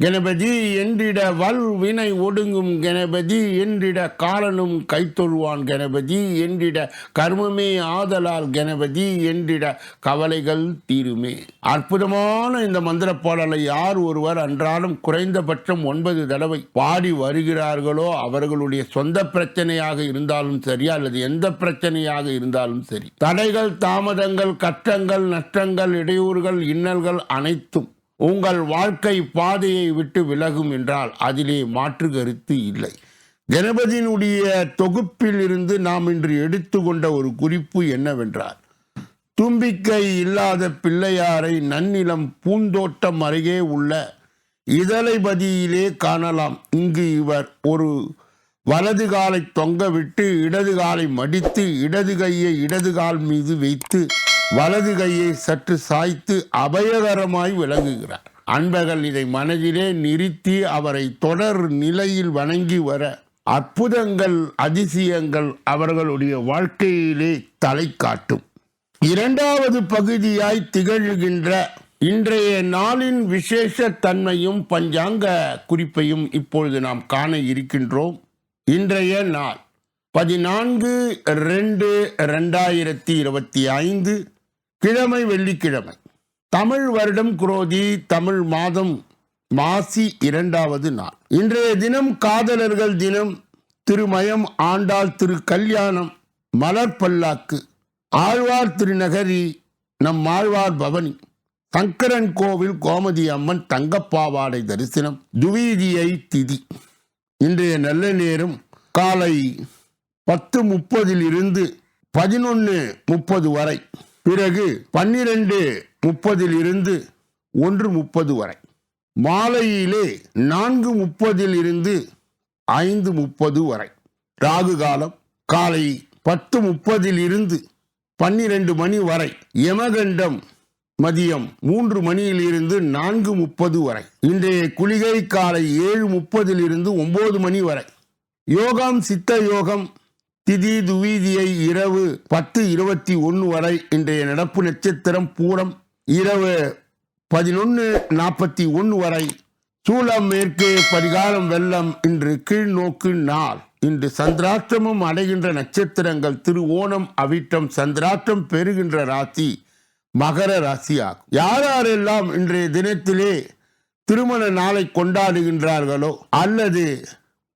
கணபதி என்றிட வல்வினை ஒடுங்கும் கணபதி என்றிட காலனும் கைத்தொழுவான் கணபதி என்றிட கர்மமே ஆதலால் கணபதி என்றிட கவலைகள் தீருமே. அற்புதமான இந்த மந்திர பாடலை யார் ஒருவர் அன்றாடம் குறைந்தபட்சம் ஒன்பது தடவை பாடி வருகிறார்களோ அவர்களுடைய சொந்த பிரச்சனையாக இருந்தாலும் சரி அல்லது எந்த பிரச்சனையாக இருந்தாலும் சரி. தடைகள் தாமதங்கள் கஷ்டங்கள் நஷ்டங்கள் இடையூறுகள் இன்னல்கள் அனைத்தும் உங்கள் வாழ்க்கை பாதையை விட்டு விலகும் என்றால் அதிலே மாற்று கருத்து இல்லை. கணபதியினுடைய தொகுப்பில் இருந்து நாம் இன்று எடுத்துக்கொண்ட ஒரு குறிப்பு என்னவென்றால் தும்பிக்கை இல்லாத பிள்ளையாரை நன்னிலம் பூந்தோட்டம் அருகே உள்ள இதழைபதியிலே காணலாம். இங்கு இவர் ஒரு வலது காலை தொங்கவிட்டு இடது காலை மடித்து இடது கையை இடது கால் மீது வைத்து வலது கையை சற்று சாய்த்து அபயகரமாய் விளங்குகிறார். அன்பர்கள் இதை மனதிலே நிறுத்தி அவரை தொடர் நிலையில் வணங்கி வர அற்புதங்கள் அதிசயங்கள் அவர்களுடைய வாழ்க்கையிலே தலை காட்டும். இரண்டாவது பகுதியாய் திகழ்கின்ற இன்றைய நாளின் விசேஷ தன்மையும் பஞ்சாங்க குறிப்பையும் இப்பொழுது நாம் காண இருக்கின்றோம். இன்றைய நாள் பதினான்கு ரெண்டு ரெண்டாயிரத்தி இருபத்தி ஐந்து கிழமை வெள்ளிக்கிழமை. தமிழ் வருடம் குரோதி தமிழ் மாதம் மாசி இரண்டாவது நாள். இன்றைய தினம் காதலர்கள் தினம் திருமயம் ஆண்டாள் திரு கல்யாணம் மலர் பல்லாக்கு ஆழ்வார் திருநகரி நம் ஆழ்வார் பவனி சங்கரன் கோவில் கோமதி அம்மன் தங்கப்பாவாடை தரிசனம் துவீதியை திதி. இன்றைய நல்ல நேரம் காலை பத்து முப்பதில் இருந்து பதினொன்று முப்பது வரை. பிறகு பன்னிரண்டு முப்பதில் இருந்து ஒன்று முப்பது வரை. மாலையிலே நான்கு முப்பதில் இருந்து ஐந்து முப்பது வரை. ராகு காலம் காலை பத்து முப்பதில் இருந்து பன்னிரண்டு மணி வரை. யமகண்டம் மதியம் மூன்று மணியில் இருந்து நான்கு முப்பது வரை. இன்றைய குளிகை காலை ஏழு முப்பதிலிருந்து ஒன்பது மணி வரை. யோகம் சித்த யோகம் திதி துவீதியை இரவு பத்து இருபத்தி ஒன்று வரை இன்றைய நடப்பு நட்சத்திரம் பூரம் இரவு பதினொன்று நாற்பத்தி ஒன்று வரை சூளம் மேற்கே பரிகாரம் வெள்ளம் இன்று கீழ்நோக்கு நாள். இன்று சந்திராஷ்டமம் அடைகின்ற நட்சத்திரங்கள் திரு ஓணம் அவிட்டம் சந்திராஷ்டம் பெறுகின்ற ராசி மகர ராசி ஆகும் யார் யாரெல்லாம் இன்றைய தினத்திலே திருமண நாளை கொண்டாடுகின்றார்களோ அல்லது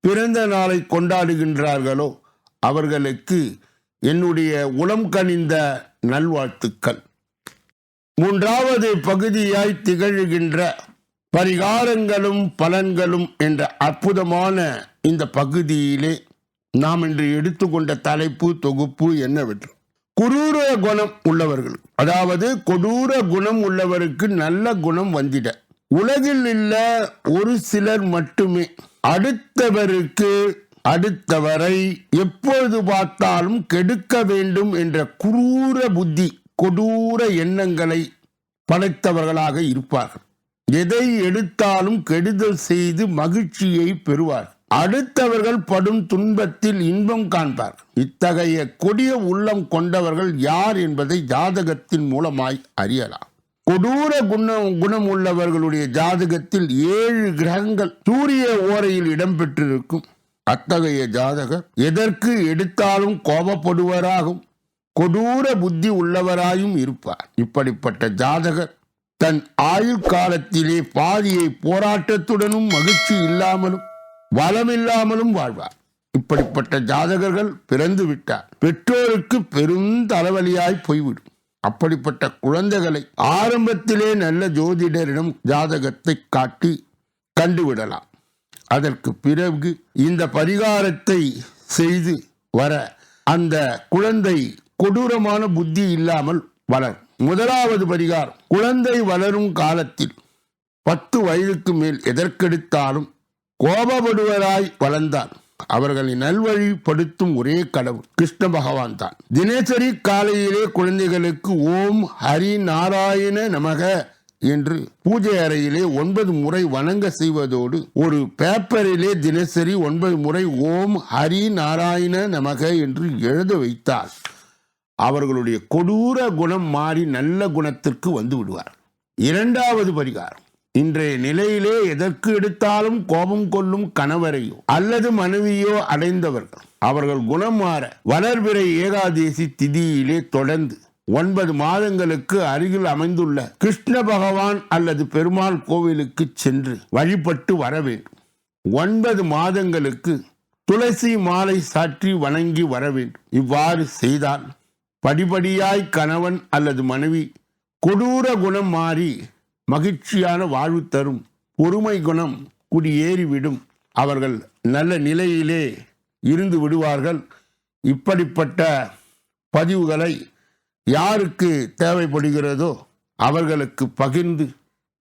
பிறந்த நாளை கொண்டாடுகின்றார்களோ அவர்களுக்கு என்னுடைய உளம் கனிந்த நல்வாழ்த்துக்கள். மூன்றாவது பகுதியாய் திகழ்கின்ற பரிகாரங்களும் பலன்களும் என்ற அற்புதமான இந்த பகுதியிலே நாம் இன்று எடுத்துக்கொண்ட தலைப்பு தொகுப்பு என்னவென்று. குரூர குணம் உள்ளவர்கள் அதாவது கொடூர குணம் உள்ளவருக்கு நல்ல குணம் வந்திட. உலகில் உள்ள ஒரு சிலர் மட்டுமே. அடுத்தவருக்கு அடுத்தவரை எப்பொழுது பார்த்தாலும் கெடுக்க வேண்டும் என்ற குரூர புத்தி கொடூர எண்ணங்களை படைத்தவர்களாக இருப்பார்கள். எதை எடுத்தாலும் கெடுதல் செய்து மகிழ்ச்சியை பெறுவார் அடுத்தவர்கள் படும் துன்பத்தில் இன்பம் காண்பார் இத்தகைய கொடிய உள்ளம் கொண்டவர்கள் யார் என்பதை ஜாதகத்தின் மூலமாய் அறியலாம். கொடூர குணம் குணம் உள்ளவர்களுடைய ஜாதகத்தில் ஏழு கிரகங்கள் சூரிய ஓரையில் இடம்பெற்றிருக்கும். அத்தகைய ஜாதகர் எதற்கு எடுத்தாலும் கோபப்படுவராகும். கொடூர புத்தி உள்ளவராயும் இருப்பார். இப்படிப்பட்ட ஜாதகர் தன் ஆயுள் காலத்திலே பாதியை போராட்டத்துடனும் மகிழ்ச்சி இல்லாமலும் வளமில்லாமலும் வாழ்வார். இப்படிப்பட்ட ஜாதகர்கள் பிறந்து விட்டார். பெற்றோருக்கு பெரும் தலைவலியாய் போய்விடும். அப்படிப்பட்ட குழந்தைகளை ஆரம்பத்திலே நல்ல ஜோதிடரிடம் ஜாதகத்தை காட்டி கண்டுவிடலாம். அதற்கு பிறகு இந்த பரிகாரத்தை செய்து வர அந்த குழந்தை கொடூரமான புத்தி இல்லாமல் வளரும் முதலாவது பரிகாரம் குழந்தை வளரும் காலத்தில் பத்து வயதுக்கு மேல் எதற்கெடுத்தாலும் கோபப்படுவராய் வளர்ந்தார் அவர்களை நல்வழிப்படுத்தும் ஒரே கடவுள் கிருஷ்ண பகவான் தான். தினசரி காலையிலே குழந்தைகளுக்கு ஓம் ஹரி நாராயண நமக என்று பூஜை அறையிலே ஒன்பது முறை வணங்க செய்வதோடு ஒரு பேப்பரிலே தினசரி ஒன்பது முறை ஓம் ஹரி நாராயண நமக என்று எழுத வைத்தார் அவர்களுடைய கொடூர குணம் மாறி நல்ல குணத்திற்கு வந்து விடுவார். இரண்டாவது பரிகாரம். இன்றைய நிலையிலே எதற்கு எடுத்தாலும் கோபம் கொள்ளும் கணவரையோ அல்லது மனைவியோ அடைந்தவர்கள். அவர்கள் குணம் மாற வளர்பிறை ஏகாதேசி திதியிலே தொடர்ந்து ஒன்பது மாதங்களுக்கு அருகில் அமைந்துள்ள கிருஷ்ண பகவான் அல்லது பெருமாள் கோவிலுக்கு சென்று வழிபட்டு வர வேண்டும். ஒன்பது மாதங்களுக்கு துளசி மாலை சாற்றி வணங்கி வர வேண்டும். இவ்வாறு செய்தால் படிபடியாய் கணவன் அல்லது மனைவி கொடூர குணம் மாறி மகிழ்ச்சியான வாழ்வு தரும். பொறுமை குணம் குடியேறிவிடும். அவர்கள் நல்ல நிலையிலே இருந்து விடுவார்கள். இப்படிப்பட்ட பதிவுகளை யாருக்கு தேவைப்படுகிறதோ அவர்களுக்கு பகிர்ந்து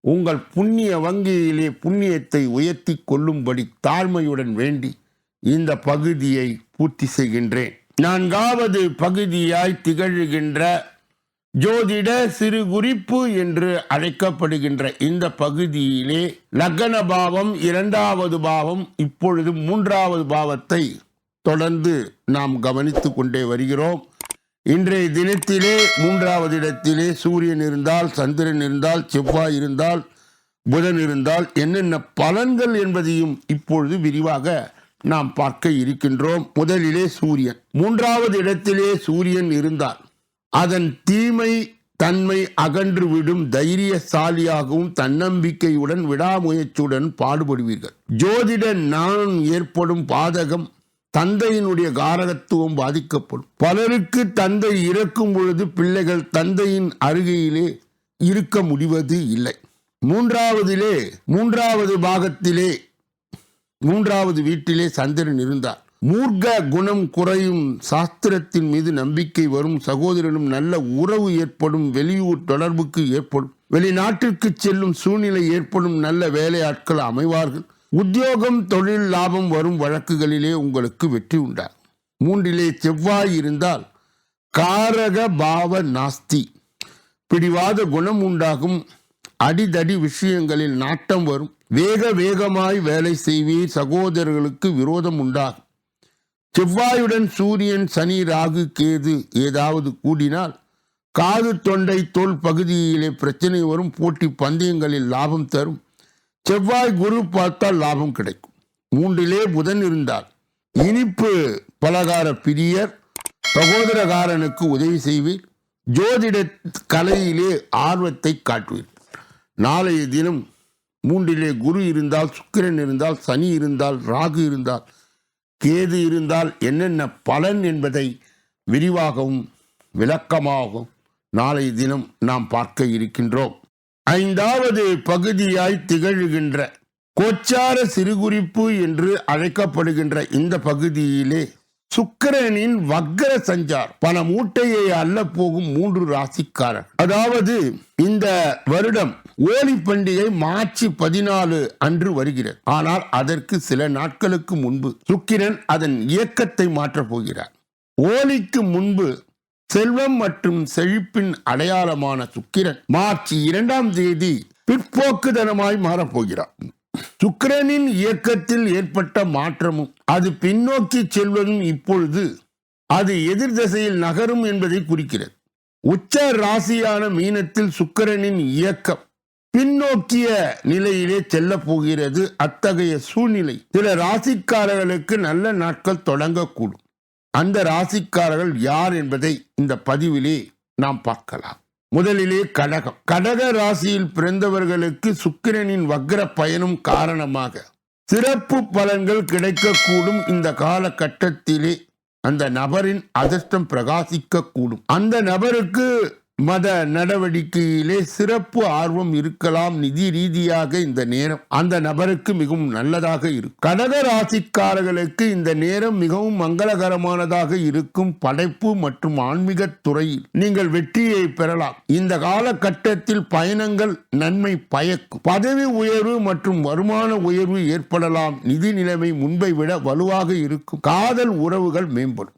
உங்கள் புண்ணிய வங்கியிலே புண்ணியத்தை உயர்த்தி கொள்ளும்படி தாழ்மையுடன் வேண்டி இந்த பகுதியை பூர்த்தி செய்கின்றேன். நான்காவது பகுதியாய் திகழ்கின்ற ஜோதிட சிறு குறிப்பு என்று அழைக்கப்படுகின்ற இந்த பகுதியிலே லக்ன பாவம் இரண்டாவது பாவம் இப்பொழுது மூன்றாவது பாவத்தை தொடர்ந்து நாம் கவனித்து கொண்டே வருகிறோம். இன்றைய தினத்திலே மூன்றாவது இடத்திலே சூரியன் இருந்தால் சந்திரன் இருந்தால் செவ்வாய் இருந்தால் புதன் இருந்தால் என்னென்ன பலன்கள் என்பதையும் இப்பொழுது விரிவாக நாம் பார்க்க இருக்கின்றோம். முதலிலே சூரியன். மூன்றாவது இடத்திலே சூரியன் இருந்தால் அதன் தீமை தன்மை அகன்று விடும் தைரியசாலியாகவும் தன்னம்பிக்கையுடன் விடாமுயற்சியுடன் பாடுபடுவீர்கள். ஜோதிட நான் ஏற்படும் பாதகம் தந்தையினுடைய காரகத்துவம் பாதிக்கப்படும். பலருக்கு தந்தை இறக்கும் பொழுது பிள்ளைகள் தந்தையின் அருகையிலே இருக்க முடிவது இல்லை. மூன்றாவதிலே மூன்றாவது பாகத்திலே மூன்றாவது வீட்டிலே சந்திரன் இருந்தார். மூர்க்க குணம் குறையும் சாஸ்திரத்தின் மீது நம்பிக்கை வரும் சகோதரனும் நல்ல உறவு ஏற்படும் வெளியூர் தொடர்புக்கு ஏற்படும் வெளிநாட்டிற்கு செல்லும் சூழ்நிலை ஏற்படும் நல்ல வேலையாட்கள் அமைவார்கள். உத்தியோகம் தொழில் லாபம் வரும் வழக்குகளிலே உங்களுக்கு வெற்றி உண்டா மூன்றிலே செவ்வாய் இருந்தால் காரக பாவ நாஸ்தி. பிடிவாத குணம் உண்டாகும். அடிதடி விஷயங்களில் நாட்டம் வரும். வேக வேகமாய் வேலை செய்வீர். சகோதரர்களுக்கு விரோதம் உண்டாகும். செவ்வாயுடன் சூரியன் சனி ராகு கேது ஏதாவது கூடினால் காது தொண்டை தோல் பகுதியிலே பிரச்சனை வரும். போட்டி பந்தயங்களில் லாபம் தரும். செவ்வாய் குரு பார்த்தால் லாபம் கிடைக்கும். மூன்றிலே புதன் இருந்தால் இனிப்பு பலகார பிரியர் சகோதரகாரனுக்கு உதவி செய்வீர் ஜோதிட கலையிலே ஆர்வத்தை காட்டுவீர். நாளைய தினம் மூன்றிலே குரு இருந்தால் சுக்கிரன் இருந்தால் சனி இருந்தால் ராகு இருந்தால் கேது இருந்தால் என்னென்ன பலன் என்பதை விரிவாகவும் விளக்கமாகவும் நாளைய தினம் நாம் பார்க்க இருக்கின்றோம். ஐந்தாவது பகுதியாய் திகழ்கின்ற கோச்சார சிறுகுறிப்பு என்று அழைக்கப்படுகின்ற இந்த பகுதியிலே சுக்கிரனின் வக்கர சஞ்சார் பல மூட்டையை அல்ல போகும் மூன்று ராசிக்காரர் அதாவது இந்த வருடம் ஓலி பண்டிகை மார்ச் பதினாலு அன்று வருகிறது. ஆனால் அதற்கு சில நாட்களுக்கு முன்பு சுக்கிரன் அதன் இயக்கத்தை மாற்றப் போகிறார். ஓலிக்கு முன்பு செல்வம் மற்றும் செழிப்பின் அடையாளமான சுக்கிரன் மார்ச் இரண்டாம் தேதி பிற்போக்குதனமாய் மாறப்போகிறார். சுக்கிரனின் இயக்கத்தில் ஏற்பட்ட மாற்றமும் அது பின்னோக்கி செல்வதும் இப்பொழுது அது எதிர் திசையில் நகரும் என்பதை குறிக்கிறது. உச்ச ராசியான மீனத்தில் சுக்கிரனின் இயக்கம் பின்னோக்கிய நிலையிலே செல்ல போகிறது. அத்தகைய சூழ்நிலை. சில ராசிக்காரர்களுக்கு நல்ல நாட்கள் தொடங்கக்கூடும். அந்த ராசிக்காரர்கள் யார் என்பதை இந்த பதிவிலே நாம் பார்க்கலாம். முதலிலே கடகம். கடக ராசியில் பிறந்தவர்களுக்கு சுக்கிரனின் வக்ர பயனும் காரணமாக சிறப்பு பலன்கள் கிடைக்கக்கூடும். இந்த காலகட்டத்திலே அந்த நபரின் அதிர்ஷ்டம் பிரகாசிக்க கூடும் அந்த நபருக்கு மத நடவடிக்கையிலே சிறப்பு ஆர்வம் இருக்கலாம் நிதி ரீதியாக இந்த நேரம். அந்த நபருக்கு மிகவும் நல்லதாக இருக்கும். கடக ராசிக்காரர்களுக்கு இந்த நேரம் மிகவும் மங்களகரமானதாக இருக்கும். படைப்பு மற்றும் ஆன்மீக துறையில் நீங்கள் வெற்றியை பெறலாம். இந்த காலகட்டத்தில் பயணங்கள் நன்மை பயக்கும். பதவி உயர்வு மற்றும் வருமான உயர்வு ஏற்படலாம். நிதி நிலைமை முன்பை விட வலுவாக இருக்கும். காதல் உறவுகள் மேம்படும்.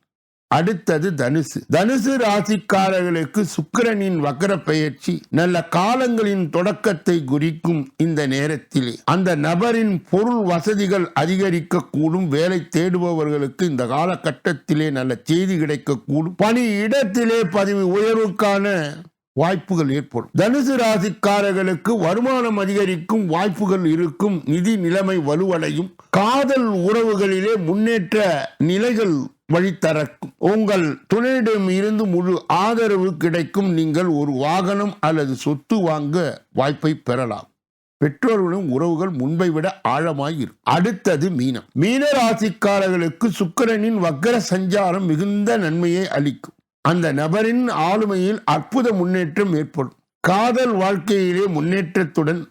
அடுத்தது தனுசு. தனுசு ராசிக்காரர்களுக்கு சுக்கிரனின் வக்கர பெயர்ச்சி நல்ல காலங்களின் தொடக்கத்தை குறிக்கும் இந்த நேரத்திலே. அந்த நபரின் பொருள் வசதிகள் அதிகரிக்க கூடும் வேலை தேடுபவர்களுக்கு இந்த காலகட்டத்திலே நல்ல செய்தி கிடைக்கக்கூடும். பணி இடத்திலே பதவி உயர்வுக்கான வாய்ப்புகள் ஏற்படும். தனுசு ராசிக்காரர்களுக்கு வருமானம் அதிகரிக்கும் வாய்ப்புகள் இருக்கும். நிதி நிலைமை வலுவடையும். காதல் உறவுகளிலே முன்னேற்ற நிலைகள் வழித்தரக்கும் உங்கள் துணையிடம் இருந்து முழு ஆதரவு கிடைக்கும். நீங்கள் ஒரு வாகனம் அல்லது சொத்து வாங்க வாய்ப்பை பெறலாம். பெற்றோர்களும் உறவுகள் முன்பை விட ஆழமாய் அடுத்தது மீனம். மீன ராசிக்காரர்களுக்கு சுக்கிரனின் வக்கர சஞ்சாரம் மிகுந்த நன்மையை அளிக்கும். அந்த நபரின் ஆளுமையில் அற்புத முன்னேற்றம் ஏற்படும். காதல் வாழ்க்கையிலே முன்னேற்றத்துடன்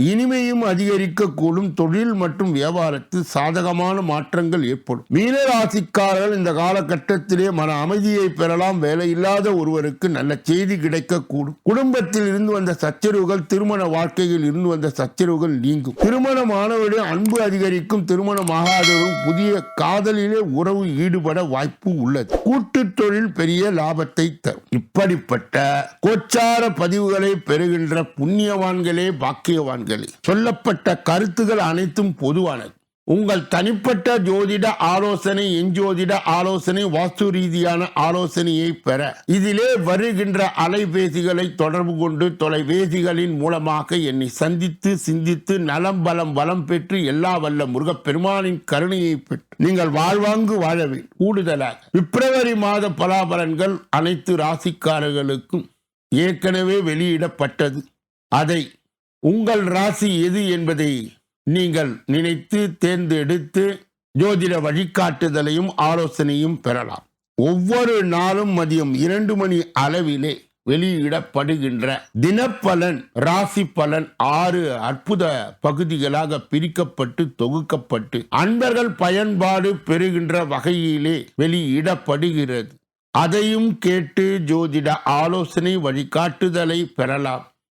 இனிமையும் அதிகரிக்கக்கூடும். தொழில் மற்றும் வியாபாரத்தில் சாதகமான மாற்றங்கள் ஏற்படும். மீனராசிக்காரர்கள் இந்த காலகட்டத்திலே மன அமைதியை பெறலாம். வேலையில்லாத ஒருவருக்கு நல்ல செய்தி கிடைக்கக்கூடும். குடும்பத்தில் இருந்து வந்த சச்சரவுகள் திருமண வாழ்க்கையில் இருந்து வந்த சச்சரவுகள் நீங்கும். திருமணமானவரிடம் அன்பு அதிகரிக்கும். திருமணமாகாதவரும் புதிய காதலிலே உறவு ஈடுபட வாய்ப்பு உள்ளது. கூட்டு தொழில் பெரிய லாபத்தை தரும். இப்படிப்பட்ட கோச்சார பதிவுகளை பெறுகின்ற புண்ணியவான்களே பாக்கியவான்கள். சொல்லப்பட்ட கருத்துகள் அனைத்தும் பொதுவானது. உங்கள் தனிப்பட்ட ஜோதிட ஆலோசனை எஞ்சோதிட ஆலோசனை வாஸ்து ரீதியான ஆலோசனையை பெற. இதிலே வருகின்ற அலைபேசிகளை தொடர்பு கொண்டு தொலைபேசிகளின் மூலமாக என்னை சந்தித்து சிந்தித்து நலம் பலம் வளம் பெற்று எல்லா வல்ல முருகப்பெருமானின் கருணையை பெற்று நீங்கள் வாழ்வாங்கு வாழவே கூடுதலாக பிப்ரவரி மாத பலாபலன்கள் அனைத்து ராசிக்காரர்களுக்கும் ஏற்கனவே வெளியிடப்பட்டது. அதை உங்கள் ராசி எது என்பதை நீங்கள் நினைத்து தேர்ந்தெடுத்து ஜோதிட வழிகாட்டுதலையும் ஆலோசனையும் பெறலாம். ஒவ்வொரு நாளும் மதியம் இரண்டு மணி அளவிலே வெளியிடப்படுகின்ற தினப்பலன் ராசி பலன் ஆறு அற்புத பகுதிகளாக பிரிக்கப்பட்டு தொகுக்கப்பட்டு அன்பர்கள் பயன்பாடு பெறுகின்ற வகையிலே வெளியிடப்படுகிறது. அதையும் கேட்டு ஜோதிட ஆலோசனை வழிகாட்டுதலை பெறலாம்.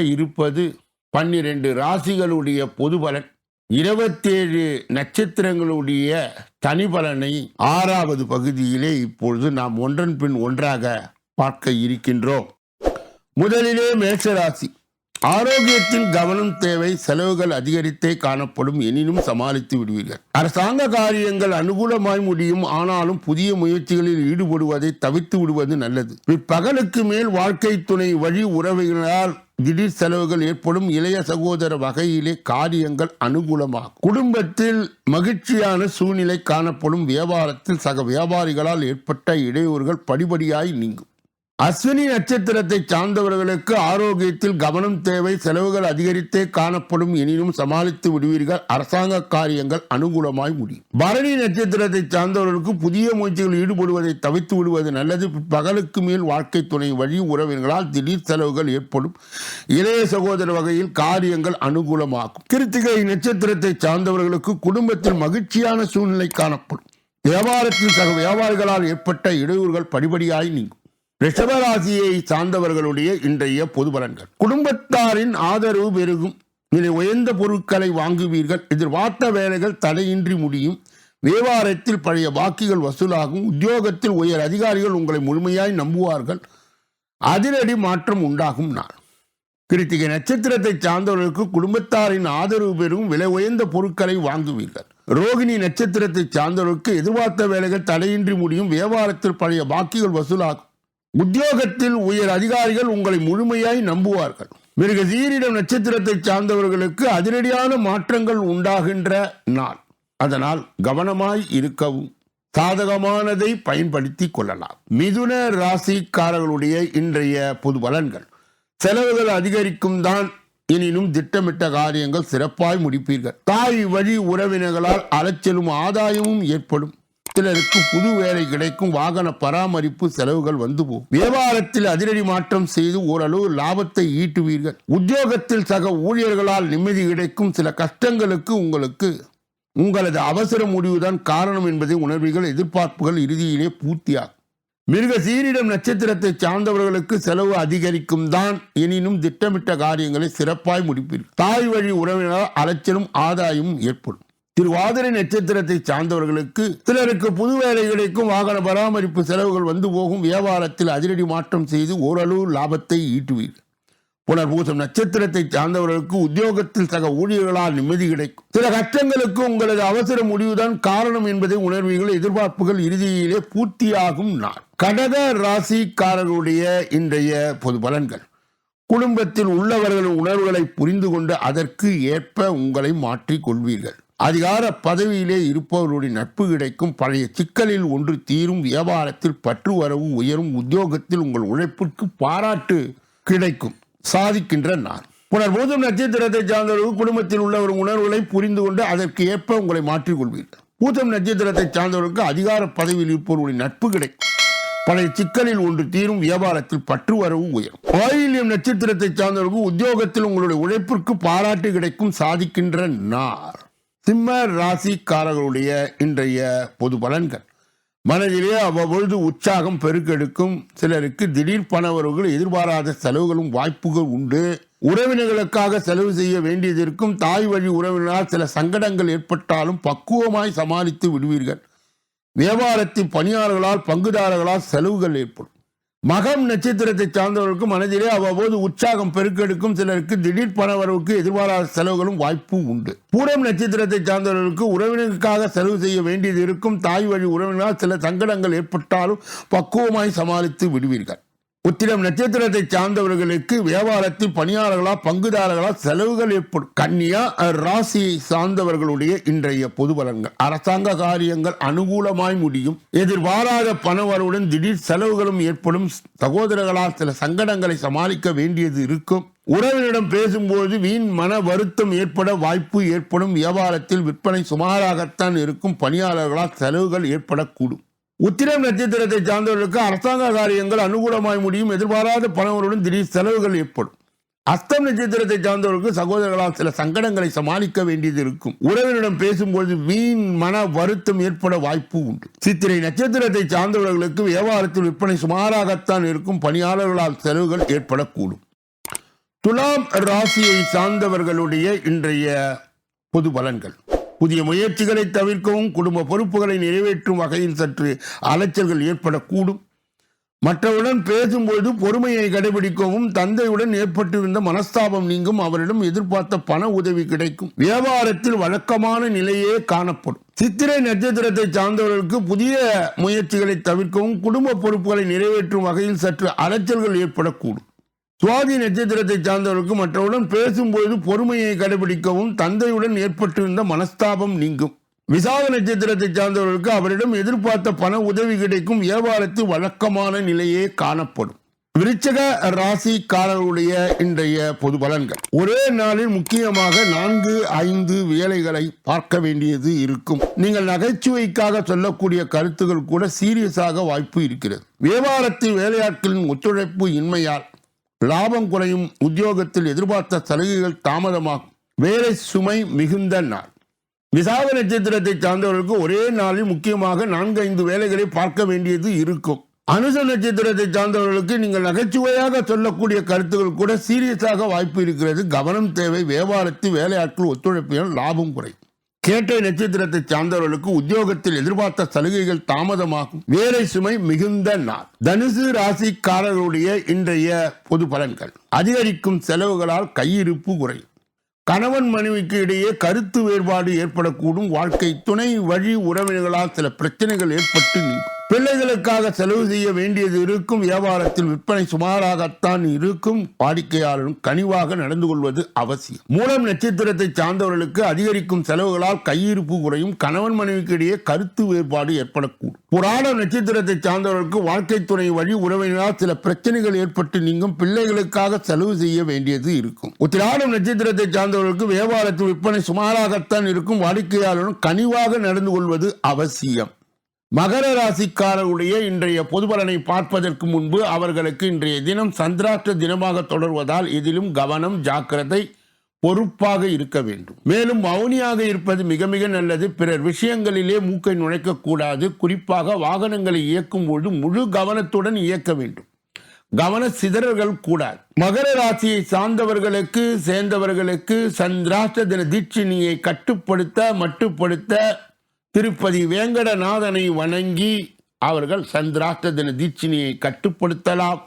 இருப்பது பன்னிரண்டு ராசிகளுடைய பொது பலன் இருபத்தேழு நட்சத்திரங்களுடைய தனிபலனை ஆறாவது பகுதியிலே இப்பொழுது நாம் ஒன்றன் பின் ஒன்றாக பார்க்க இருக்கின்றோம். முதலிலே மேஷராசி ஆரோக்கியத்தில் கவனம் தேவை செலவுகள் அதிகரித்தே காணப்படும் எனினும் சமாளித்து விடுவீர்கள். அரசாங்க காரியங்கள் அனுகூலமாய் முடியும் ஆனாலும் புதிய முயற்சிகளில் ஈடுபடுவதை தவிர்த்து விடுவது நல்லது. பிற்பகலுக்கு மேல் வாழ்க்கை துணை வழி உறவுகளால் திடீர் செலவுகள் ஏற்படும் இளைய சகோதர வகையிலே காரியங்கள் அனுகூலமாகும். குடும்பத்தில் மகிழ்ச்சியான சூழ்நிலை காணப்படும். வியாபாரத்தில் சக வியாபாரிகளால் ஏற்பட்ட இடையூறுகள் படிப்படியாய் நீங்கும். அஸ்வினி நட்சத்திரத்தை சார்ந்தவர்களுக்கு ஆரோக்கியத்தில் கவனம் தேவை செலவுகள் அதிகரித்தே காணப்படும் எனினும் சமாளித்து விடுவீர்கள். அரசாங்க காரியங்கள் அனுகூலமாய் முடியும். பரணி நட்சத்திரத்தை சார்ந்தவர்களுக்கு புதிய முயற்சிகளில் ஈடுபடுவதை தவிர்த்து விடுவது நல்லது. பகலுக்கு மேல் வாழ்க்கை துணை வழி உறவினர்களால் திடீர் செலவுகள் ஏற்படும். இளைய சகோதர வகையில் காரியங்கள் அனுகூலமாகும். கிருத்திகை நட்சத்திரத்தை சார்ந்தவர்களுக்கு குடும்பத்தில் மகிழ்ச்சியான சூழ்நிலை காணப்படும். வியாபாரத்தில் சக வியாபாரிகளால் ஏற்பட்ட இடையூறுகள் படிப்படியாய் நீங்கும். ரிஷபராசியை சார்ந்தவர்களுடைய இன்றைய பொது பலன்கள். குடும்பத்தாரின் ஆதரவு பெருகும். விலை உயர்ந்த பொருட்களை வாங்குவீர்கள். எதிர்பார்த்த வேலைகள் தடையின்றி முடியும். வியாபாரத்தில் பழைய பாக்கிகள் வசூலாகும். உத்தியோகத்தில் உயர் அதிகாரிகள் உங்களை முழுமையாய் நம்புவார்கள். அதிரடி மாற்றம் உண்டாகும் நாள். கிருத்திகை நட்சத்திரத்தை சார்ந்தவர்களுக்கு குடும்பத்தாரின் ஆதரவு பெறும் விலை உயர்ந்த பொருட்களை வாங்குவீர்கள். ரோகிணி நட்சத்திரத்தை சார்ந்தவர்களுக்கு எதிர்பார்த்த வேலைகள் தடையின்றி முடியும். வியாபாரத்தில் பழைய பாக்கிகள் வசூலாகும். உத்தியோகத்தில் உயர் அதிகாரிகள் உங்களை முழுமையாய் நம்புவார்கள். மிருக சீரிடம் நட்சத்திரத்தை சார்ந்தவர்களுக்கு அதிரடியான மாற்றங்கள் உண்டாகின்ற நாள். அதனால் கவனமாய் இருக்கவும் சாதகமானதை பயன்படுத்தி கொள்ளலாம். மிதுன ராசிக்காரர்களுடைய இன்றைய பொது பலன்கள். செலவுகள் அதிகரிக்கும் தான் எனினும் திட்டமிட்ட காரியங்கள் சிறப்பாய் முடிப்பீர்கள். தாய் வழி உறவினர்களால் அலைச்சலும் ஆதாயமும் ஏற்படும். சிலருக்கு புது வேலை கிடைக்கும் வாகன பராமரிப்பு செலவுகள் வந்து போகும் வியாபாரத்தில் அதிரடி மாற்றம் செய்து ஓரளவு லாபத்தை ஈட்டுவீர்கள். உத்தியோகத்தில் சக ஊழியர்களால் நிம்மதி கிடைக்கும் சில கஷ்டங்களுக்கு உங்களுக்கு உங்களது அவசர முடிவுதான் காரணம் என்பதை உணர்வீர்கள். எதிர்பார்ப்புகள் இறுதியிலே பூர்த்தியாகும். மிருக சீரிடம் நட்சத்திரத்தை சார்ந்தவர்களுக்கு செலவு அதிகரிக்கும் தான் எனினும் திட்டமிட்ட காரியங்களை சிறப்பாய் முடிப்பீர்கள். தாய் வழி உறவினரால் அலைச்சலும் ஆதாயமும் ஏற்படும். திருவாதிரை நட்சத்திரத்தை சார்ந்தவர்களுக்கு சிலருக்கு புது வேலை கிடைக்கும் வாகன பராமரிப்பு செலவுகள் வந்து போகும் வியாபாரத்தில் அதிரடி மாற்றம் செய்து ஓரளவு லாபத்தை ஈட்டுவீர்கள். புனர்பூசம் நட்சத்திரத்தை சார்ந்தவர்களுக்கு உத்தியோகத்தில் சக ஊழியர்களால் நிம்மதி கிடைக்கும். சில கஷ்டங்களுக்கு உங்களது அவசர முடிவுதான் காரணம் என்பதை உணர்வீர்கள். எதிர்பார்ப்புகள் இறுதியிலே பூர்த்தியாகும் நாள். கடக ராசிக்காரர்களுடைய இன்றைய பொது பலன்கள். குடும்பத்தில் உள்ளவர்களின் உணர்வுகளை புரிந்து கொண்டு அதற்கு ஏற்ப உங்களை மாற்றிக் கொள்வீர்கள். அதிகார பதவியிலே இருப்பவர்களுடைய நட்பு கிடைக்கும். பழைய சிக்கலில் ஒன்று தீரும் வியாபாரத்தில் பற்று வரவு உயரும் உத்தியோகத்தில் உங்கள் உழைப்பிற்கு பாராட்டு கிடைக்கும். சாதிக்கின்ற நான். புனர்போதும் நட்சத்திரத்தை சார்ந்தவர்கள் குடும்பத்தில் உள்ளவர் உணர்வுகளை புரிந்து கொண்டு அதற்கு ஏற்ப உங்களை மாற்றிக் கொள்வீர்கள் பூதம் நட்சத்திரத்தை சார்ந்தவர்களுக்கு அதிகார பதவியில் இருப்பவர்களுடைய நட்பு கிடைக்கும். பழைய சிக்கலில் ஒன்று தீரும் வியாபாரத்தில் பற்று வரவு உயரும். ஆயில்யம் நட்சத்திரத்தை சார்ந்தவர்களுக்கு உத்தியோகத்தில் உங்களுடைய உழைப்பிற்கு பாராட்டு கிடைக்கும். சாதிக்கின்ற நார் சிம்ம ராசிக்காரர்களுடைய இன்றைய பொது பலன்கள். மனதிலே அவ்வப்பொழுது உற்சாகம் பெருக்கெடுக்கும். சிலருக்கு திடீர் பணவர்கள் எதிர்பாராத செலவுகளும் வாய்ப்புகள் உண்டு. உறவினர்களுக்காக செலவு செய்ய வேண்டியது இருக்கும் தாய் வழி உறவினரால் சில சங்கடங்கள் ஏற்பட்டாலும் பக்குவமாய் சமாளித்து விடுவீர்கள். வியாபாரத்தில் பணியாளர்களால் பங்குதாரர்களால் செலவுகள் ஏற்படும். மகம் நட்சத்திரத்தை சார்ந்தவர்களுக்கு மனதிலே அவ்வப்போது உற்சாகம் பெருக்கெடுக்கும் சிலருக்கு திடீர் பண வரவுக்கு எதிர்பாராத செலவுகளும் வாய்ப்பு உண்டு. பூரம் நட்சத்திரத்தை சார்ந்தவர்களுக்கு உறவினருக்காக செலவு செய்ய வேண்டியது இருக்கும். தாய் வழி உறவினால் சில சங்கடங்கள் ஏற்பட்டாலும் பக்குவமாய் சமாளித்து விடுவீர்கள். உத்திரம் நட்சத்திரத்தை சார்ந்தவர்களுக்கு வியாபாரத்தில் பணியாளர்களால் பங்குதாரர்களால் செலவுகள் ஏற்படும். கன்னியா ராசியை சார்ந்தவர்களுடைய இன்றைய பொது பலன்கள். அரசாங்க காரியங்கள் அனுகூலமாய் முடியும். எதிர்பாராத பணவருடன் திடீர் செலவுகளும் ஏற்படும். சகோதரர்களால் சில சங்கடங்களை சமாளிக்க வேண்டியது இருக்கும். உறவினரிடம் பேசும்போது வீண் மன வருத்தம் ஏற்பட வாய்ப்பு ஏற்படும். வியாபாரத்தில் விற்பனை சுமாராகத்தான் இருக்கும். பணியாளர்களால் செலவுகள் ஏற்படக்கூடும். உத்திரம் நட்சத்திரத்தை சார்ந்தவர்களுக்கு அரசாங்க காரியங்கள் அனுகூலமாய் முடியும். எதிர்பாராத பணவருடன் திடீர் செலவுகள் ஏற்படும். அஸ்தம் நட்சத்திரத்தை சார்ந்தவர்களுக்கு சகோதரர்களால் சில சங்கடங்களை சமாளிக்க வேண்டியது இருக்கும். உறவினரிடம் பேசும்பொழுது வீண் மன வருத்தம் ஏற்பட வாய்ப்பு உண்டு. சித்திரை நட்சத்திரத்தை சார்ந்தவர்களுக்கு வியாபாரத்தில் விற்பனை சுமாராகத்தான் இருக்கும். பணியாளர்களால் செலவுகள் ஏற்படக்கூடும். துலாம் ராசியை சார்ந்தவர்களுடைய இன்றைய பொது பலன்கள். புதிய முயற்சிகளை தவிர்க்கவும் குடும்ப பொறுப்புகளை நிறைவேற்றும் வகையில் சற்று அலைச்சல்கள் ஏற்படக்கூடும். மற்றவுடன் பேசும்போது பொறுமையை கடைபிடிக்கவும் தந்தையுடன் ஏற்பட்டிருந்த மனஸ்தாபம் நீங்கும் அவரிடம் எதிர்பார்த்த பண உதவி கிடைக்கும். வியாபாரத்தில் வழக்கமான நிலையே காணப்படும். சித்திரை நட்சத்திரத்தை சார்ந்தவர்களுக்கு புதிய முயற்சிகளை தவிர்க்கவும் குடும்ப பொறுப்புகளை நிறைவேற்றும் வகையில் சற்று அலைச்சல்கள் ஏற்படக்கூடும். சுவாதி நட்சத்திரத்தை சார்ந்தவர்களுக்கு மற்றவுடன் பேசும்போது பொறுமையை கடைபிடிக்கவும் தந்தையுடன் ஏற்பட்டிருந்த மனஸ்தாபம் நீங்கும். விசாக நட்சத்திரத்தை சார்ந்தவர்களுக்கு அவரிடம் எதிர்பார்த்த பண உதவி கிடைக்கும் வியாபாரத்து வழக்கமான நிலையே காணப்படும். விருச்சக ராசிக்காரருடைய இன்றைய பொது பலன்கள். ஒரே நாளில் முக்கியமாக நான்கு ஐந்து வேலைகளை பார்க்க வேண்டியது இருக்கும். நீங்கள் நகைச்சுவைக்காக சொல்லக்கூடிய கருத்துகள் கூட சீரியஸாக வாய்ப்பு இருக்கிறது. வியாபாரத்தில் வேலையாட்களின் ஒத்துழைப்பு இன்மையால் லாபம் குறையும் உத்தியோகத்தில் எதிர்பார்த்த சலுகைகள் தாமதமாகும். வேலை சுமை மிகுந்த நாள். விசாக நட்சத்திரத்தை சார்ந்தவர்களுக்கு ஒரே நாளில் முக்கியமாக நான்கு ஐந்து வேலைகளை பார்க்க வேண்டியது இருக்கும். அனுச நட்சத்திரத்தை சார்ந்தவர்களுக்கு நீங்கள் நகைச்சுவையாக சொல்லக்கூடிய கருத்துக்கள் கூட சீரியஸாக வாய்ப்பு இருக்கிறது. கவனம் தேவை. வியாபாரத்தில் வேலையாட்கள் ஒத்துழைப்பினால் லாபம் குறையும். கேட்டை நட்சத்திரத்தை சார்ந்தவர்களுக்கு உத்தியோகத்தில் எதிர்பார்த்த சலுகைகள் தாமதமாகும். வேலை சுமை மிகுந்த நாள். தனுசு ராசிக்காரர்களுடைய இன்றைய பொது பலன்கள். அதிகரிக்கும் செலவுகளால் கையிருப்பு குறையும். கணவன் மனைவிக்கு இடையே கருத்து வேறுபாடு ஏற்படக்கூடும். வாழ்க்கை துணை வழி உறவினர்களால் சில பிரச்சனைகள் ஏற்பட்டு நீங்கும். பிள்ளைகளுக்காக செலவு செய்ய வேண்டியது இருக்கும். வியாபாரத்தில் விற்பனை சுமாராகத்தான் இருக்கும். வாடிக்கையாளரும் கனிவாக நடந்து கொள்வது அவசியம். மூலம் நட்சத்திரத்தை சார்ந்தவர்களுக்கு அதிகரிக்கும் செலவுகளால் கையிருப்பு குறையும். கணவன் மனைவிக்கு இடையே கருத்து வேறுபாடு ஏற்படக்கூடும். புராண நட்சத்திரத்தை சார்ந்தவர்களுக்கு வாழ்க்கை துணை வழி உறவினரால் சில பிரச்சனைகள் ஏற்பட்டு நீங்கும். பிள்ளைகளுக்காக செலவு செய்ய வேண்டியது இருக்கும். உத்திராடம் நட்சத்திரத்தை சார்ந்தவர்களுக்கு வியாபாரத்தில் விற்பனை சுமாராகத்தான் இருக்கும். வாடிக்கையாளரும் கனிவாக நடந்து கொள்வது அவசியம். மகர ராசிக்காரருடைய இன்றைய பொதுபலனை பார்ப்பதற்கு முன்பு அவர்களுக்கு இன்றைய தினம் சந்திராஷ்ட தினமாக தொடர்வதால் இதிலும் கவனம் ஜாக்கிரதை பொறுப்பாக இருக்க வேண்டும். மேலும் மௌனியாக இருப்பது மிக மிக நல்லது. பிறர் விஷயங்களிலே மூக்கை நுழைக்கக்கூடாது. குறிப்பாக வாகனங்களை இயக்கும் பொழுது முழு கவனத்துடன் இயக்க வேண்டும். கவன சிதறல்கள் கூடாது. மகர ராசியை சார்ந்தவர்களுக்கு சேர்ந்தவர்களுக்கு சந்திராஷ்ட தின தீட்சிணியை கட்டுப்படுத்த மட்டுப்படுத்த திருப்பதி வேங்கடநாதனை வணங்கி அவர்கள் சந்திராஷ்ட தின தீட்சிணியை கட்டுப்படுத்தலாம்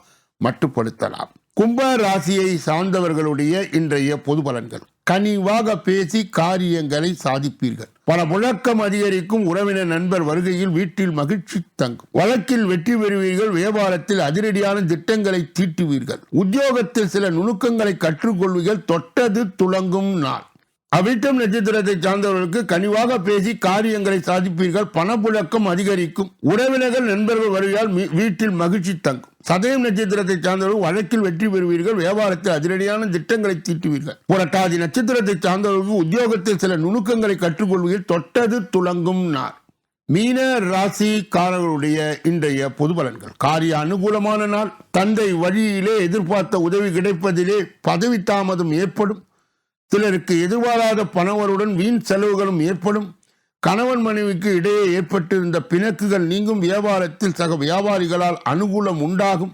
மட்டுப்படுத்தலாம். கும்ப ராசியை சார்ந்தவர்களுடைய இன்றைய பொது பலன்கள். கனிவாக பேசி காரியங்களை சாதிப்பீர்கள். பல முழக்கம் அதிகரிக்கும் உறவினர் நண்பர் வருகையில் வீட்டில் மகிழ்ச்சி தங்கும். வழக்கில் வெற்றி பெறுவீர்கள் வியாபாரத்தில் அதிரடியான திட்டங்களை தீட்டுவீர்கள். உத்தியோகத்தில் சில நுணுக்கங்களை கற்றுக்கொள்வீர்கள் தொட்டது துளங்கும் நாள். அவிட்டம் நட்சத்திரத்தை சார்ந்தவர்களுக்கு கனிவாக பேசி காரியங்களை சாதிப்பீர்கள். பணப்புழக்கம் அதிகரிக்கும். உறவினர்கள் நண்பர்கள் வருகையால் வீட்டில் மகிழ்ச்சி தங்கும். சதயம் நட்சத்திரத்தை சார்ந்தவர்கள் வழக்கில் வெற்றி பெறுவீர்கள். வியாபாரத்தில் அதிரடியான திட்டங்களை தீட்டுவீர்கள். புரட்டாதி நட்சத்திரத்தை சார்ந்தவர்களுக்கு உத்தியோகத்தில் சில நுணுக்கங்களை கற்றுக்கொள்வதில் தொட்டது துளங்கும் நார் மீன ராசிக்காரர்களுடைய இன்றைய பொது பலன்கள். காரிய அனுகூலமான நாள். தந்தை வழியிலே எதிர்பார்த்த உதவி கிடைப்பதிலே பதவி தாமதம் ஏற்படும். சிலருக்கு எதிர்பாராத பணவருடன் வீண் செலவுகளும் ஏற்படும். கணவன் மனைவிக்கு இடையே ஏற்பட்டிருந்த பிணக்குகள் நீங்கும் வியாபாரத்தில் சக வியாபாரிகளால் அனுகூலம் உண்டாகும்.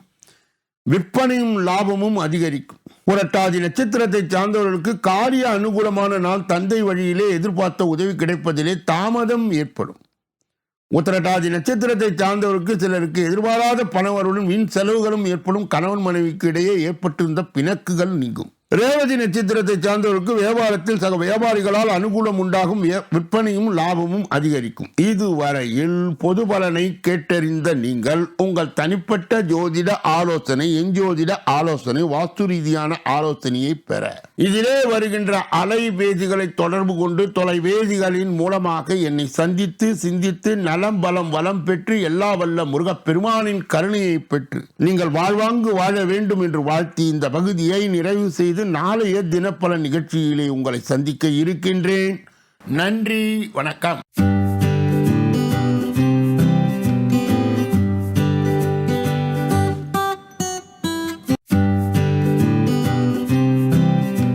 விற்பனையும் லாபமும் அதிகரிக்கும். புரட்டாதி நட்சத்திரத்தை சார்ந்தவர்களுக்கு காரிய அனுகூலமான நாள் தந்தை வழியிலே எதிர்பார்த்த உதவி கிடைப்பதிலே தாமதம் ஏற்படும். உத்திரட்டாதி நட்சத்திரத்தை சார்ந்தவருக்கு சிலருக்கு எதிர்பாராத பணவருடன் வீண் செலவுகளும் ஏற்படும். கணவன் மனைவிக்கு இடையே ஏற்பட்டிருந்த பிணக்குகள் நீங்கும். ரேவதி நட்சத்திரத்தை சார்ந்தவருக்கு வியாபாரத்தில் சக வியாபாரிகளால் அனுகூலம் உண்டாகும் விற்பனையும் லாபமும் அதிகரிக்கும். இதுவரையில் பொது பலனை கேட்டறிந்த நீங்கள் உங்கள் தனிப்பட்ட ஜோதிட ஆலோசனை எஞ்சோதிட ஆலோசனை வாஸ்து ரீதியான ஆலோசனையை பெற. இதிலே வருகின்ற அலைபேசிகளை தொடர்பு கொண்டு தொலைபேசிகளின் மூலமாக என்னை சந்தித்து சிந்தித்து நலம் பலம் வளம் பெற்று எல்லா வல்ல முருகப் பெருமானின் கருணையை பெற்று நீங்கள் வாழ்வாங்கு வாழ வேண்டும் என்று வாழ்த்தி இந்த பகுதியை நிறைவு செய்து நாளைய தினப்பல நிகழ்ச்சியிலே உங்களை சந்திக்க இருக்கின்றேன். நன்றி வணக்கம்.